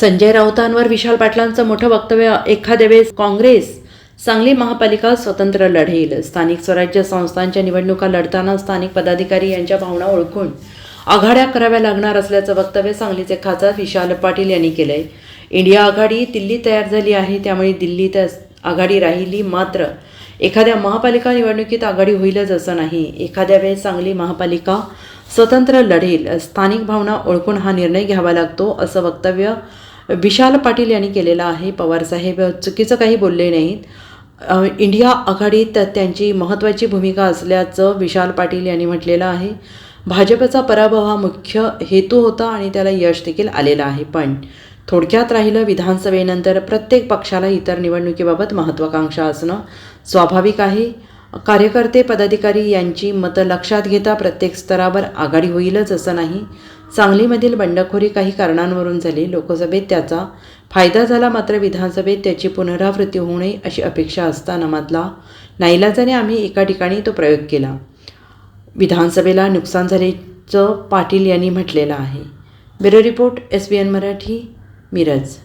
संजय राऊतांवर विशाल पाटलांचं मोठं वक्तव्य एखाद्या वेळेस काँग्रेस सांगली महापालिका स्वतंत्र लढेल. स्थानिक स्वराज्य संस्थांच्या निवडणुका लढताना स्थानिक पदाधिकारी यांच्या भावना ओळखून आघाड्या कराव्या लागणार असल्याचं वक्तव्य सांगलीचे खासदार विशाल पाटील यांनी केलंय. इंडिया आघाडी दिल्ली तयार झाली आहे त्यामुळे दिल्लीत आघाडी राहिली मात्र एखाद्या महापालिका निवडणुकीत आघाडी होईलच असं नाही. एखाद्या वेळेस सांगली महापालिका स्वतंत्र लढेल. स्थानिक भावना ओळखून हा निर्णय घ्यावा लागतो असं वक्तव्य विशाल पाटील यांनी केलेलं आहे. पवारसाहेब चुकीचं काही बोलले नाहीत. इंडिया आघाडीत त्यांची महत्त्वाची भूमिका असल्याचं विशाल पाटील यांनी म्हटलेलं आहे. भाजपचा पराभव हा मुख्य हेतू होता आणि त्याला यश देखील आलेलं आहे. पण थोडक्यात राहिलं विधानसभेनंतर प्रत्येक पक्षाला इतर निवडणुकीबाबत महत्त्वाकांक्षा असणं स्वाभाविक आहे. कार्यकर्ते पदाधिकारी यांची मतं लक्षात घेता प्रत्येक स्तरावर आघाडी होईलच असं नाही. सांगलीमधील बंडखोरी काही कारणांवरून झाली. लोकसभेत त्याचा फायदा झाला मात्र विधानसभेत त्याची पुनरावृत्ती होऊ नये अशी अपेक्षा असताना मधला नाईलाजाने आम्ही एका ठिकाणी तो प्रयोग केला. विधानसभेला नुकसान झाल्याचं पाटील यांनी म्हटलेलं आहे. Bureau report S B N Marathi Miraj.